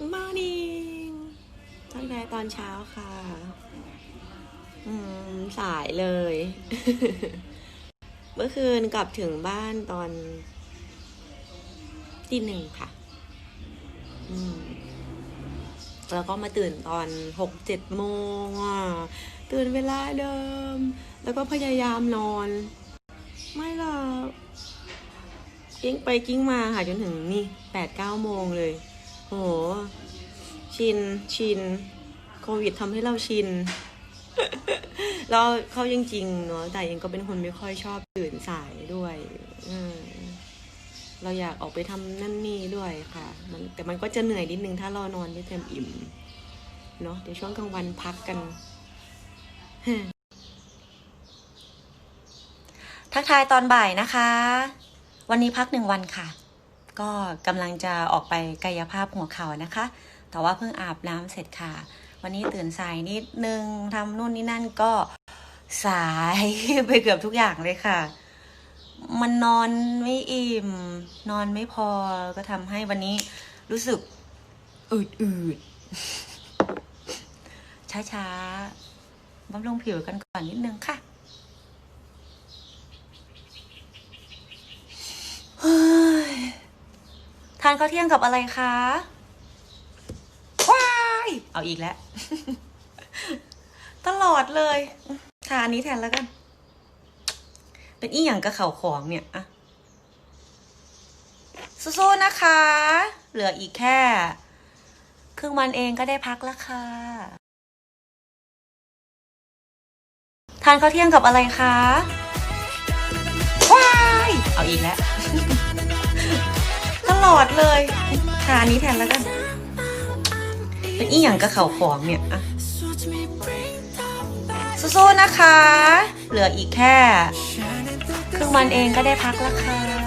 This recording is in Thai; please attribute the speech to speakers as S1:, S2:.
S1: morning ตั้งแต่ตอนเช้าค่ะ อืม สายเลย เมื่อคืนกลับถึงบ้านตอนตีหนึ่งค่ะ อืม แล้วก็มาตื่นตอนหกเจ็ดโมงอะ ตื่นเวลาเดิม แล้วก็พยายามนอน ไม่หรอกกิ้งไปกิ้งมาค่ะจนถึงนี่แปดเก้าโมงเลย โห ชิน ชิน โควิดทำให้เราชิน เราเข้าจริงๆเนาะ แต่เองก็เป็นคนไม่ค่อยชอบตื่นสายด้วยเราอยากออกไปทำนั่นนี่ด้วยค่ะ มันแต่มันก็จะเหนื่อยนิดนึงถ้าเรานอนไม่เต็มอิ่ม เนาะ เดี๋ยวช่วงกลางวันพักกันทักทายตอนบ่ายนะคะ วันนี้พักหนึ่งวันค่ะ ก็กำลังจะออกไปกายภาพหัวเข่านะคะ แต่ว่าเพิ่งอาบน้ำเสร็จค่ะ วันนี้ตื่นสายนิดนึงทำนู่นนี่นั่นก็สายไปเกือบทุกอย่างเลยค่ะ มันนอนไม่อิ่ม นอนไม่พอก็ทำให้วันนี้รู้สึกอืดอืดๆช้าๆบำรุงผิวกันก่อนนิดนึงค่ะ เฮ้ยทานข้าวเที่ยงกับอะไรคะว้ายเอาอีกแล้ว ตลอดเลยทานอันนี้แทนแล้วกัน เป็นอีหยังกับเข่าของเนี่ยอะสู้ๆนะคะ เหลืออีกแค่ครึ่งวันเองก็ได้พักแล้วค่ะ ทานข้าวเที่ยงกับอะไรคะว้ายเอาอีกแล้วต ลอดเลยทานอันนี้แทนแล้วกัน เป็นอีหยังกับเข่าของเนี่ยอะสู้ๆนะคะ เหลืออีกแค่ ครึ่งวันเองก็ได้พักแล้วค่ะ